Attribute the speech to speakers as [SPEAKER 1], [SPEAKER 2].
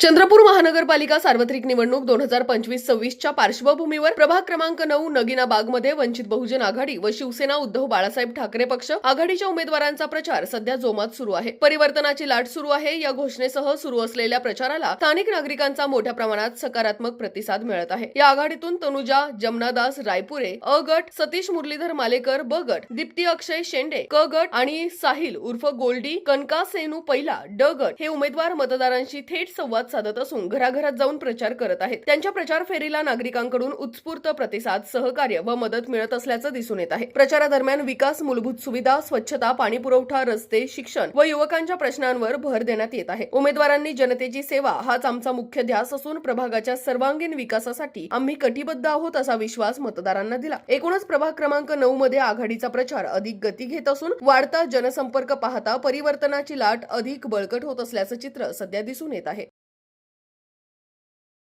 [SPEAKER 1] चंद्रपूर महानगरपालिका सार्वत्रिक निवडणूक दोन हजार पंचवीस सव्वीसच्या पार्श्वभूमीवर प्रभाग क्रमांक नऊ नगिना बागमध्ये वंचित बहुजन आघाडी व शिवसेना उद्धव बाळासाहेब ठाकरे पक्ष आघाडीच्या उमेदवारांचा प्रचार सध्या जोमात सुरू आहे. परिवर्तनाची लाट सुरू आहे. या घोषणेसह सुरू असलेल्या प्रचाराला स्थानिक नागरिकांचा मोठ्या प्रमाणात सकारात्मक प्रतिसाद मिळत आहे. या आघाडीतून तनुजा जमनादास रायपुरे अ गट सतीश मुरलीधर मालेकर ब गट दीप्ती अक्षय शेंडे क गट आणि साहिल उर्फ गोल्डी कनका सेनू पहिला ड गट हे उमेदवार मतदारांशी थेट संवाद साधत असून घराघरात जाऊन प्रचार करत आहेत. त्यांच्या प्रचार फेरीला नागरिकांकडून उत्स्फूर्त प्रतिसाद सहकार्य व मदत मिळत असल्याचं दिसून येत आहे. प्रचारादरम्यान विकास मूलभूत सुविधा स्वच्छता पाणी पुरवठा रस्ते शिक्षण व युवकांच्या प्रश्नांवर भर देण्यात येत आहे. उमेदवारांनी जनतेची सेवा हाच आमचा मुख्य ध्यास असून प्रभागाच्या सर्वांगीण विकासासाठी आम्ही कटिबद्ध आहोत असा विश्वास मतदारांना दिला. एकूणच प्रभाग क्रमांक नऊ मध्ये आघाडीचा प्रचार अधिक गती घेत असून वाढता जनसंपर्क पाहता परिवर्तनाची लाट अधिक बळकट होत असल्याचं चित्र सध्या दिसून येत आहे.